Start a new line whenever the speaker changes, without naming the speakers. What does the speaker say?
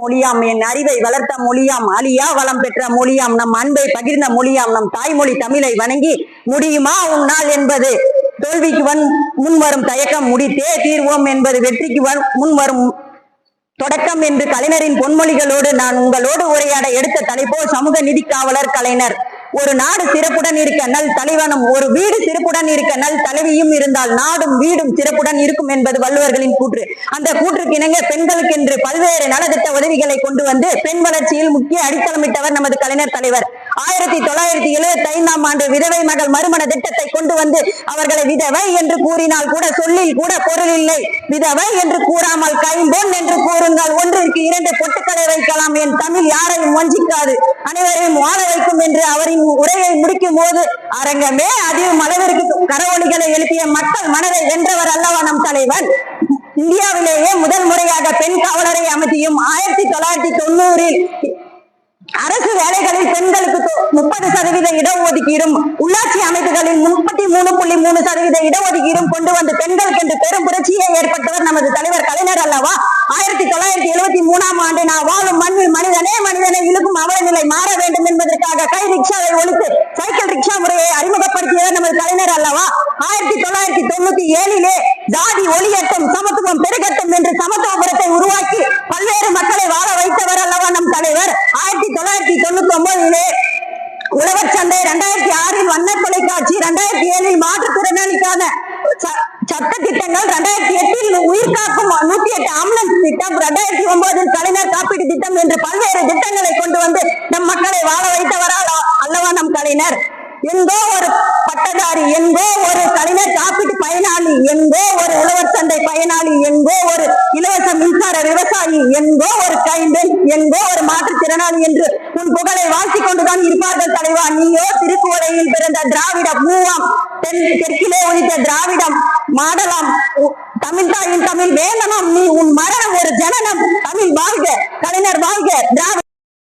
மொழியாம் என் அறிவை வளர்த்த மொழியாம் அழியா வளம் பெற்ற மொழியாம் நம் அன்பை பகிர்ந்த மொழியாம் நம் தாய்மொழி தமிழை வணங்கி முடியுமா உன்னால் என்பது? தோல்விக்கு வன் முன்வரும் தயக்கம் முடித்தே தீர்வோம் என்பது வெற்றிக்கு வன் முன்வரும் தொடக்கம் என்று கலைஞரின் பொன்மொழிகளோடு நான் உங்களோடு உரையாட எடுத்த தலைப்போ சமூக நிதி காவலர் கலைஞர். ஒரு நாடு சிறப்புடன் இருக்க நல் தலைவனும் ஒரு வீடு சிறப்புடன் இருக்க நல் தலைவியும் இருந்தால் நாடும் வீடும் சிறப்புடன் இருக்கும் என்பது வள்ளுவர்களின் கூற்று. அந்த கூற்றுக்கு இணங்க பெண்களுக்கென்று பல்வேறு நலத்திட்ட உதவிகளை கொண்டு வந்து பெண் வளர்ச்சியில் முக்கிய அடித்தளமிட்டவர் நமது கலைஞர் தலைவர். ஆயிரத்தி தொள்ளாயிரத்தி எழுபத்தி ஐந்தாம் ஆண்டு விதவை மகள் மறுமண திட்டத்தை கொண்டு வந்து அவர்களை விதவை என்று கூறினால் கூட சொல்லில் கூட பொருள் இல்லை. விதவை என்று கூறாமல் கைம்பொன் என்று கூறுங்கள். ஒன்றிற்கு இரண்டு பொட்டுக்களை நாம் என் தமிழ் யாரையும் வஞ்சிக்காது. அனைவரையும் வாழ வைக்கும் என்று அவரின் உரையை முடிக்கும் போது அரங்கமே அதிகம் அளவிற்கு கரவொலிகளை எழுப்பிய மக்கள் மனதை வென்றவர் அல்லவா நம் தலைவன்? இந்தியாவிலேயே முதல் முறையாக பெண் காவலரை அமைத்தியும் ஆயிரத்தி தொள்ளாயிரத்தி தொண்ணூறில் அரசு வேலைகளில் பெண்களுக்கு முப்பது சதவீத இடஒதுக்கீடும் உள்ளாட்சி அமைப்புகளில் முப்பத்தி மூணு புள்ளி மூணு சதவீத இடஒதுக்கீடும் கொண்டு வந்து பெண்களுக்கு என்று பெரும் புரட்சியை ஏற்பட்டவர் நமது தலைவர் கலைஞர் அல்லவா ஆயிரத்தி தொள்ளாயிரத்தி எழுபத்தி மூணாம் ஆண்டு நான் வாழும் மண்ணில் மனிதனே மனிதனை இழுக்கும் அவல நிலை மாற வேண்டும் என்பதற்காக கை ரிக்ஷாவை ஒழித்து சைக்கிள் ரிக்ஷா முறையை அறிமுகப்படுத்தியவர் நமது கலைஞர் அல்லவா? ஆயிரத்தி தொள்ளாயிரத்தி தொண்ணூத்தி ஏழிலே ஜாதி ஒளியட்டும் சமத்துவம் பெருகட்டும் என்று சமத்துவபுரத்தை உருவாக்கி பல்வேறு மக்களை வாழ வைத்தவர் அல்லவா நம் தலைவர். ஆயிரத்தி தொள்ளாயிரத்தி தொண்ணூத்தி ஒன்பதிலே உழவர் சந்தை இரண்டாயிரத்தி ஆறில் வண்ண தொலைக்காட்சி இரண்டாயிரத்தி ஏழில் மாற்றுத்திறனாளிக்கான சட்ட திட்டங்கள் இரண்டாயிரத்தி எட்டில் உயிர் காக்கும் நூத்தி எட்டு ஆம்புலன்ஸ் திட்டம் இரண்டாயிரத்தி ஒன்பதில் கலைஞர் காப்பீடு திட்டம் என்று பல்வேறு திட்டங்களை கொண்டு வந்து நம் மக்களை வாழ வைத்தவரால் அல்லவா நம் கலைஞர் எங்கோ ஒரு பட்டதாரி எங்கோ ஒரு கலைஞர் காப்பீட்டு பயனாளி எங்கோ ஒரு உழவர் சந்தை பயனாளி எங்கோ ஒரு இலவச மின்சார விவசாயி எங்கோ ஒரு கைம்பெண் எங்கோ ஒரு மாற்றுத்திறனாளி என்று உன் புகழை வாழ்த்திக் கொண்டுதான் இருப்பார்கள் தலைவா. நீயோ திருக்குவளையில் பிறந்த திராவிட மூவாம் தென் தெற்கிலே ஒழித்த திராவிடம் மாடலாம் உ- தமிழ் தாயின் தமிழ் வேந்தனம் நீ உன் மரணம் ஒரு ஜனனம். தமிழ் வாழ்க கலைஞர் வாழ்க திராவிட